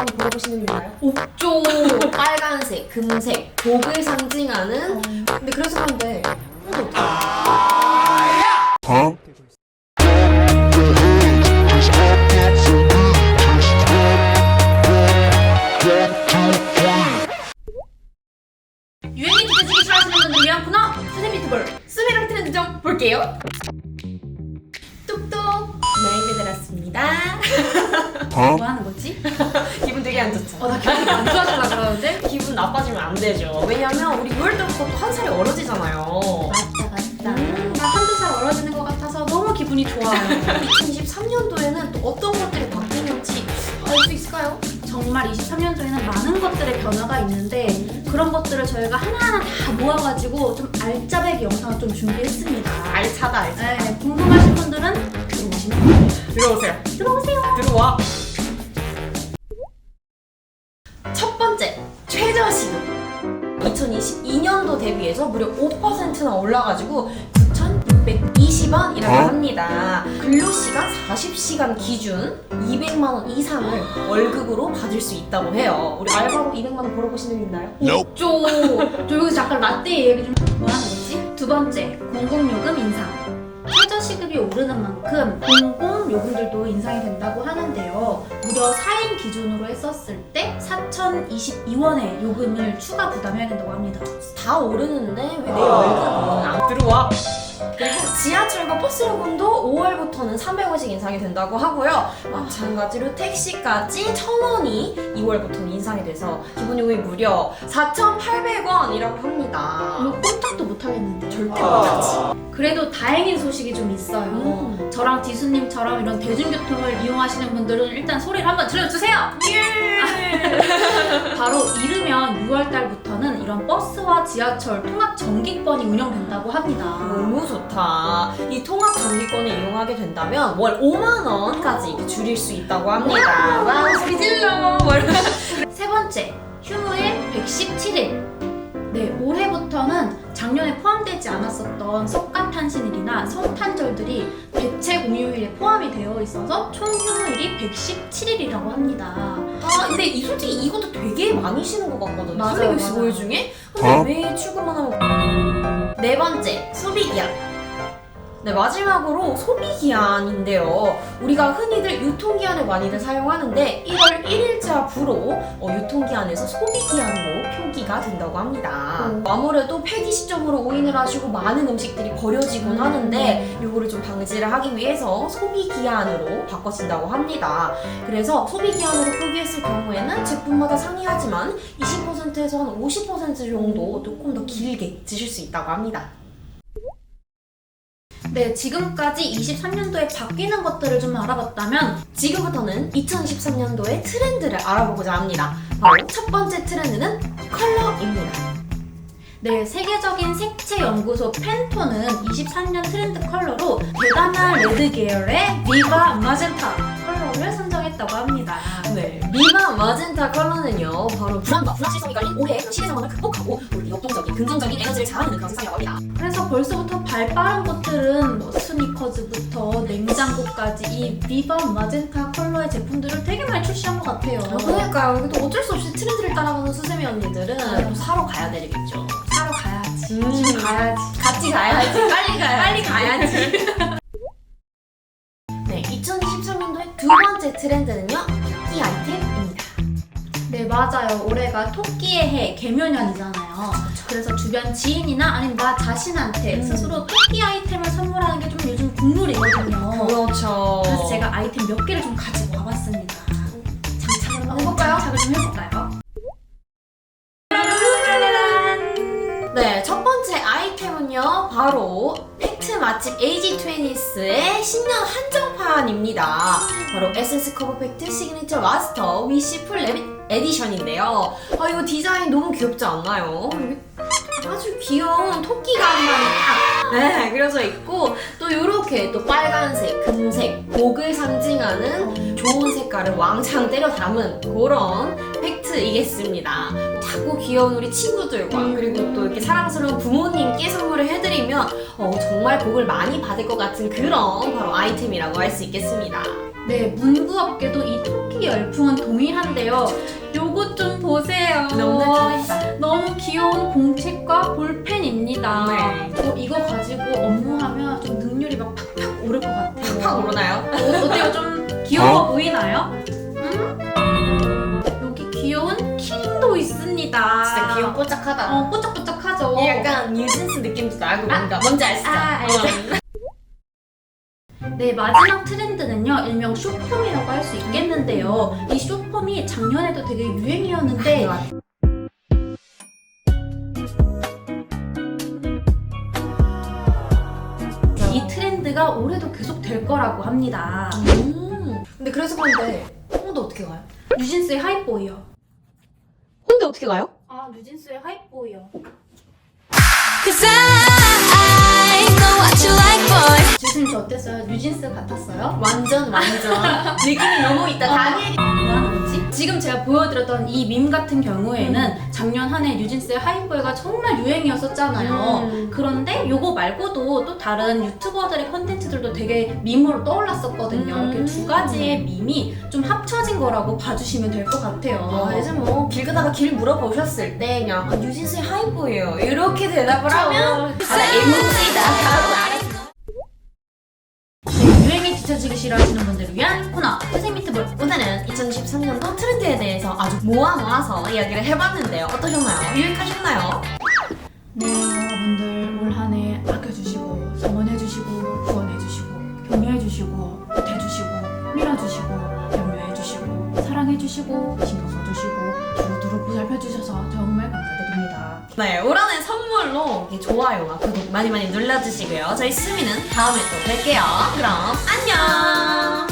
한번 물어보시는 분인가요? 없죠. 빨간색, 금색, 복을 상징하는 근데 그래서 그런데 근데 어떻게 유행이 느껴지기 싫어하시는 분들 위한 코너 수제 비트볼 수미랑 트렌드 좀 볼게요. 뚝뚝 메이비 들었습니다. 뭐 하는 거지? 되게 안 좋죠? 어, 나 기분이 안 좋아질라 그러는데? 기분 나빠지면 안 되죠. 왜냐면 우리 6월 때부터 또 한 살이 어려지잖아요. 맞다 맞다 음. 나 한두 살 어려지는 것 같아서 너무 기분이 좋아요 2023년도에는 또 어떤 것들이 바뀌는지 알 수 있을까요? 정말 23년도에는 많은 것들의 변화가 있는데 그런 것들을 저희가 하나하나 다 모아가지고 좀 알짜배기 영상을 좀 준비했습니다 알차다 알차. 네, 궁금하신 분들은 들어오시면. 들어오세요. 들어오세요 들어와. 2022년도 대비해서 무려 5%나 올라가지고 9,620원이라고 합니다. 근로시간 40시간 기준 200만 원 이상을 월급으로 받을 수 있다고 해요. 우리 알바로 200만 원 벌어보시는 분 있나요? 없죠 저 여기서 잠깐 라떼 얘기 좀 뭐 하는 거지? 두 번째 공공요금 인상 최저 시급이 오르는 만큼 공공 요금들도 인상이 된다고 하는데요. 무려 4인 기준으로 했었을 때 4,022원의 요금을 추가 부담해야 된다고 합니다. 다 오르는데 왜 내 월급은 안 들어와? 그리고 지하철과 버스 요금도 5월부터는 300원씩 인상이 된다고 하고요. 마찬가지로 택시까지 1,000원이 2월부터는 인상이 돼서 기본 요금이 무려 4,800원이라고 합니다. 이거 꼼짝도 못 하겠는데. 절대 못하지. 그래도 다행인 소식이 좀 있어요. 음. 저랑 디수님처럼 이런 대중교통을 이용하시는 분들은 일단 소리를 한번 질러주세요. 바로 이르면 6월달부터 는 이런 버스와 지하철 통합 정기권이 운영된다고 합니다. 너무 좋다. 이 통합 정기권을 이용하게 된다면 월 5만 원까지 이렇게 줄일 수 있다고 합니다. 와, 소리 질러. 세 번째, 휴무일 117일. 네, 올해부터는 작년에 포함되지 않았었던 석가탄신일이나 성탄절들이 대체 공휴일에 포함이 되어 있어서 총 휴무일이 117일이라고 합니다. 아 근데 이 솔직히 이것도 되게 많이 쉬는 것 같거든요. 맞아요, 365일 맞아요. 중에. 근데 왜 출근만 하면 네 번째 소비 기한. 네 마지막으로 소비기한인데요. 우리가 흔히들 유통기한을 많이들 사용하는데 1월 1일자 부로 어, 유통기한에서 소비기한으로 표기가 된다고 합니다. 음. 아무래도 폐기 시점으로 오인을 하시고 많은 음식들이 버려지곤 음. 하는데 이거를 좀 방지를 하기 위해서 소비기한으로 바꿔진다고 합니다. 그래서 소비기한으로 표기했을 경우에는 제품마다 상이하지만 20%에서 한 50% 정도 조금 더 길게 드실 수 있다고 합니다. 네, 지금까지 23년도에 바뀌는 것들을 좀 알아봤다면 지금부터는 2013년도의 트렌드를 알아보고자 합니다. 바로 첫 번째 트렌드는 컬러입니다. 네, 세계적인 색채 연구소 펜톤은 23년 트렌드 컬러로 대단한 레드 계열의 비바 마젠타 컬러를 선정했다고 합니다. 네, 미바 마젠타 컬러는요, 바로 불안과 불확실성이 깔린 올해 시대 상황을 극복하고 우리 역동적인 긍정적인 에너지를 자아내는 그런 세상이라고 합니다. 그래서 벌써부터 발 빠른 곳들은 뭐 스니커즈부터 냉장고까지 이 비바 마젠타 컬러의 제품들을 되게 많이 출시한 것 같아요. 아, 그러니까요. 여기 또 어쩔 수 없이 트렌드를 따라가는 수세미 언니들은 또 사러 가야 되겠죠. 사러 가야지. 음. 지금 가야지. 같이 가야지. 빨리 가야지. 빨리 가야지. 네, 2023년도의 두 번째 트렌드는요, 토끼 아이템입니다. 네 맞아요. 올해가 토끼의 해 개묘년이잖아요. 그래서 주변 지인이나 아니면 나 자신한테 음. 스스로 토끼 아이템을 선물하는 게 좀 요즘 국룰이거든요. 그렇죠. 그래서 제가 아이템 몇 개를 좀 가지고 와봤습니다. 장착을 한번 해볼까요? 장착을 좀 해볼까요? 네, 첫 번째 아이템은요, 바로 맛집 AG20스의 신년 한정판입니다. 바로 에센스 커버 팩트 시그니처 마스터 위시 풀 레빗 에디션인데요. 아, 이거 디자인 너무 귀엽지 않나요? 아주 귀여운 토끼가 한 마리 딱, 네, 그려져 있고, 또 이렇게 또 빨간색, 금색, 복을 상징하는 좋은 색깔을 왕창 때려 담은 그런 팩트이겠습니다. 작고 귀여운 우리 친구들과 음. 그리고 또 이렇게 사랑스러운 부모님께 선물을 해드리면 어, 정말 복을 많이 받을 것 같은 그런 바로 아이템이라고 할 수 있겠습니다. 네, 문구업계도 이 토끼 열풍은 동일한데요. 요거 좀 보세요. 너무 귀여운 공책과 볼펜입니다. 네. 어, 이거 가지고 업무하면 좀 능률이 막 팍팍 오를 것 같아요. 팍 오르나요? 어, 어때요? 좀 귀여워 보이나요? 음? 키링도 있습니다. 진짜 귀엽 뽀짝하다. 어, 뽀짝뽀짝하죠. 이 약간 뉴진스 느낌도 나고 뭔가 뭔지 아시죠? 아, 알죠. 어. 네, 마지막 트렌드는요, 일명 쇼폼이라고 할 수 있겠는데요. 이 쇼폼이 작년에도 되게 유행이었는데, 이 트렌드가 올해도 계속 될 거라고 합니다. 음. 근데 그래서 그런데 홍도 어떻게 가요? 뉴진스의 하이보이요. 홍대 어떻게 가요? 아, 뉴진스의 하이보이요. Cause I know what you like, boy. 뉴진스 어땠어요? 뉴진스 같았어요? 완전 완전 느낌이 너무 있다. 다니엘이 뭐 하는 거 지? 지금 제가 보여드렸던 이 밈 같은 경우에는 작년 한 해 뉴진스의 하이보이가 정말 유행이었었잖아요. 음. 그런데 요거 말고도 또 다른 유튜버들의 컨텐츠들도 되게 밈으로 떠올랐었거든요. 음. 이렇게 두 가지의 밈이 좀 합쳐진 거라고 봐주시면 될 것 같아요. 아, 이제 뭐길 가다가 길 물어보셨을 때 그냥 아, 뉴진스의 하이보예요 이렇게 대답을 하면. 아, MC다 뒤처지기 싫어하시는 분들을 위한 코너 선생님 미트볼 오늘은 2023년도 트렌드에 대해서 아주 모아 모아서 이야기를 해봤는데요. 어떠셨나요? 유익하셨나요? 네 여러분들 올 한 해 아껴주시고 성원해주시고 후원해주시고 격려해주시고 보태주시고 밀어주시고 염려해주시고 사랑해주시고 신경 써주시고 두루두루 보살펴주셔서 정말 감사드립니다 네, 올한해 선물로 좋아요와 구독 많이 많이 눌러주시고요. 저희 수미는 다음에 또 뵐게요. 그럼 안녕!